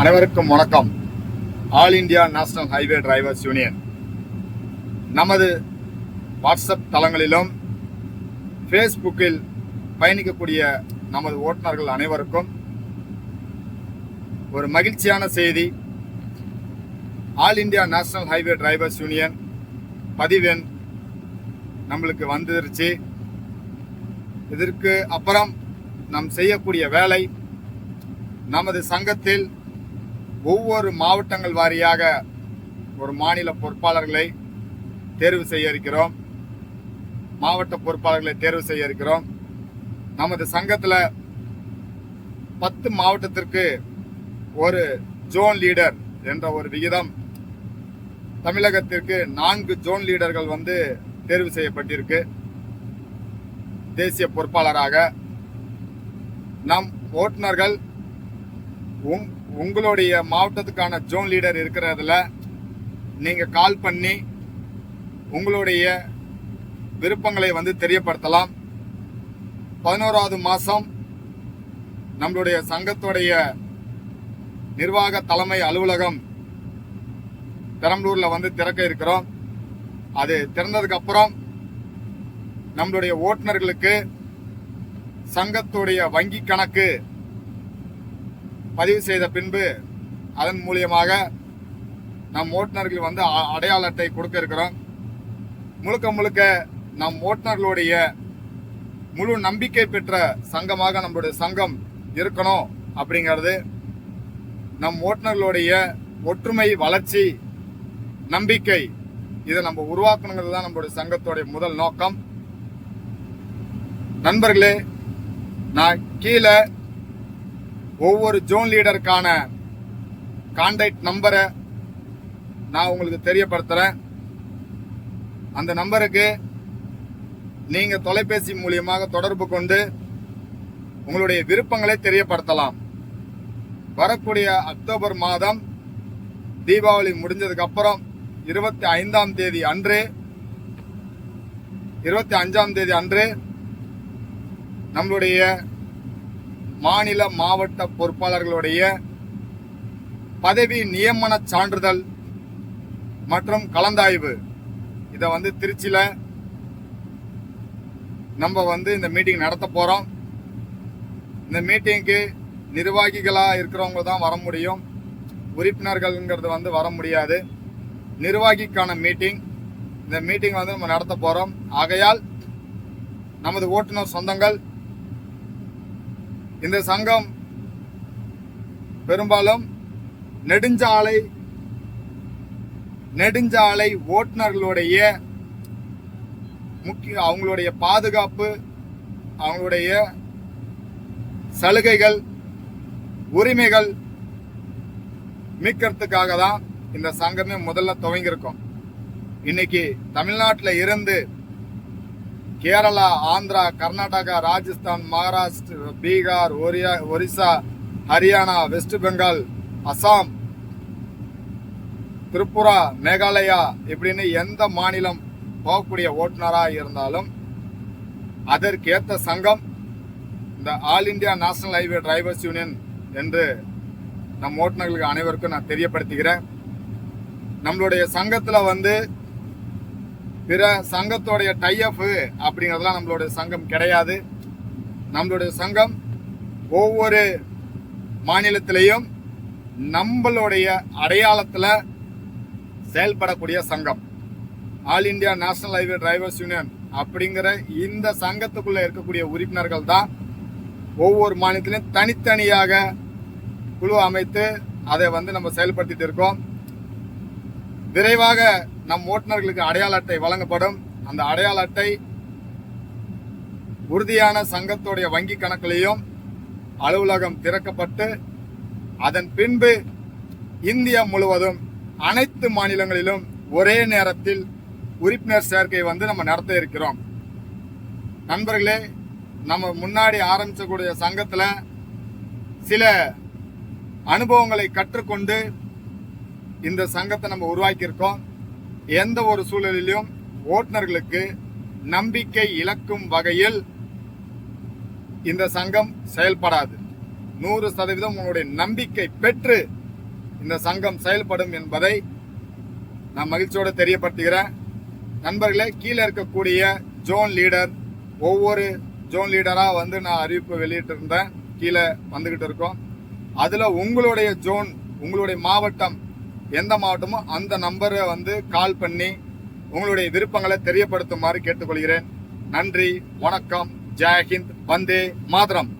அனைவருக்கும் வணக்கம். All India national highway drivers union. நமது வாட்ஸ்அப் தளங்களிலும் ஃபேஸ்புக்கில் பயணிக்கக்கூடிய நமது ஓட்டுநர்கள் அனைவருக்கும் ஒரு மகிழ்ச்சியான செய்தி. All India national highway drivers union பதிவெண் நம்மளுக்கு வந்துருச்சு. இதற்கு அப்புறம் நாம் செய்யக்கூடிய வேலை நமது சங்கத்தில் ஒவ்வொரு மாவட்டங்கள் வாரியாக ஒரு மாநில பொறுப்பாளர்களை தேர்வு செய்ய இருக்கிறோம். மாவட்ட பொறுப்பாளர்களை தேர்வு செய்ய இருக்கிறோம். நமது சங்கத்தில் பத்து மாவட்டத்திற்கு ஒரு ஜோன் லீடர் என்ற ஒரு விகிதம் தமிழகத்திற்கு நான்கு ஜோன் லீடர்கள் வந்து தேர்வு செய்யப்பட்டிருக்கு. தேசிய பொறுப்பாளராக நம் ஓட்டுநர்கள் உங்களுடைய மாவட்டத்துக்கான ஜோன் லீடர் இருக்கிறதுல நீங்கள் கால் பண்ணி உங்களுடைய விருப்பங்களை வந்து தெரியப்படுத்தலாம். பதினோராவது மாதம் நம்மளுடைய சங்கத்துடைய நிர்வாக தலைமை அலுவலகம் பெரம்பலூரில் வந்து திறக்க இருக்கிறோம். அது திறந்ததுக்கப்புறம் நம்மளுடைய ஓட்டுநர்களுக்கு சங்கத்துடைய வங்கி கணக்கு பதிவு செய்த பின்பு அதன் மூலியமாக நம் ஓட்டுநர்கள் வந்து அ- அடையாள அட்டை கொடுக்க இருக்கிறோம். முழுக்க முழுக்க நம் ஓட்டுநர்களுடைய முழு நம்பிக்கை பெற்ற சங்கமாக நம்மளுடைய சங்கம் இருக்கணும் அப்படிங்கிறது நம் ஓட்டுநர்களுடைய ஒற்றுமை வளர்ச்சி நம்பிக்கை இதை நம்ம உருவாக்கணுங்கிறது தான் நம்மளுடைய சங்கத்தோடைய முதல் நோக்கம். நண்பர்களே நான் கீழே ஒவ்வொரு ஜோன் லீடருக்கான கான்டாக்ட் நம்பரை நான் உங்களுக்கு தெரியப்படுத்துகிறேன் அந்த நம்பருக்கு நீங்கள் தொலைபேசி மூலியமாக தொடர்பு கொண்டு உங்களுடைய விருப்பங்களை தெரியப்படுத்தலாம். வரக்கூடிய அக்டோபர் மாதம் தீபாவளி முடிஞ்சதுக்கு அப்புறம் இருபத்தி ஐந்தாம் தேதி அன்று இருபத்தி அஞ்சாம் தேதி அன்று நம்மளுடைய மாநில மாவட்ட பொறுப்பாளர்களுடைய பதவி நியமன சான்றிதழ் மற்றும் கலந்தாய்வு. இதை வந்து திருச்சியில் நம்ம வந்து இந்த மீட்டிங் நடத்த போகிறோம் இந்த மீட்டிங்க்கு நிர்வாகிகளாக இருக்கிறவங்க தான் வர முடியும். உறுப்பினர்கள்ங்கிறது வந்து வர முடியாது. நிர்வாகிக்கான மீட்டிங் இந்த மீட்டிங் வந்து நம்ம நடத்த போகிறோம் ஆகையால் நமது ஓட்டுநர் சொந்தங்கள் இந்த சங்கம் பெரும்பாலும் நெடுஞ்சாலை நெடுஞ்சாலை ஓட்டுநர்களுடைய முக்கிய அவங்களுடைய பாதுகாப்பு அவங்களுடைய சலுகைகள் உரிமைகள் மீட்கிறதுக்காக தான் இந்த சங்கமே முதல்ல துவங்கியிருக்கோம். இன்னைக்கு தமிழ்நாட்டில் இருந்து கேரளா ஆந்திரா கர்நாடகா ராஜஸ்தான் மகாராஷ்டிர பீகார் ஒரியா ஒரிசா ஹரியானா வெஸ்ட் பெங்கால் அசாம் திரிபுரா மேகாலயா இப்படின்னு எந்த மாநிலம் போகக்கூடிய ஓட்டுநராக இருந்தாலும் அதற்கேற்ற சங்கம் இந்த all India national highway drivers union என்று நம் ஓட்டுநர்களுக்கு அனைவருக்கும் நான் தெரியப்படுத்துகிறேன். நம்மளுடைய சங்கத்தில் வந்து பிற சங்கத்தோடைய டைஅப் அப்படிங்கிறதுலாம் நம்மளுடைய சங்கம் கிடையாது. நம்மளுடைய சங்கம் ஒவ்வொரு மாநிலத்திலையும் நம்மளுடைய அடையாளத்தில் செயல்படக்கூடிய சங்கம். All India national highway drivers union அப்படிங்கிற இந்த சங்கத்துக்குள்ள இருக்கக்கூடிய உறுப்பினர்கள் தான் ஒவ்வொரு மாநிலத்திலையும் தனித்தனியாக குழு அமைத்து அதை வந்து நம்ம செயல்படுத்திட்டு இருக்கோம். விரைவாக நம் ஓட்டுநர்களுக்கு அடையாள அட்டை வழங்கப்படும். அந்த அடையாள அட்டை உறுதியான சங்கத்துடைய வங்கி கணக்கிலையும் அலுவலகம் திறக்கப்பட்டு அதன் பின்பு இந்தியா முழுவதும் அனைத்து மாநிலங்களிலும் ஒரே நேரத்தில் உறுப்பினர் சேர்க்கை வந்து நம்ம நடத்த இருக்கிறோம். நண்பர்களே நம்ம முன்னாடி ஆரம்பிச்சக்கூடிய சங்கத்தில் சில அனுபவங்களை கற்றுக்கொண்டு இந்த சங்கத்தை நம்ம உருவாக்கியிருக்கோம். எந்த ஒரு சூழலிலும் ஓட்டுநர்களுக்கு நம்பிக்கை இழக்கும் வகையில் இந்த சங்கம் செயல்படாது. நூறு சதவீதம் உங்களுடைய நம்பிக்கை பெற்று இந்த சங்கம் செயல்படும் என்பதை நான் மகிழ்ச்சியோடு தெரியப்படுத்துகிறேன். நண்பர்களே கீழே இருக்கக்கூடிய ஜோன் லீடர் ஒவ்வொரு ஜோன் லீடராக வந்து நான் அறிவிப்பு வெளியிட்டிருந்தேன். கீழே வந்துக்கிட்டு இருக்கோம். அதில் உங்களுடைய ஜோன் உங்களுடைய மாவட்டம் எந்த மாவட்டமோ அந்த நம்பரை வந்து கால் பண்ணி உங்களுடைய விருப்பங்களை தெரியப்படுத்துமாறு கேட்டுக்கொள்கிறேன். நன்றி வணக்கம் ஜெயஹிந்த் வந்தே மாதரம்.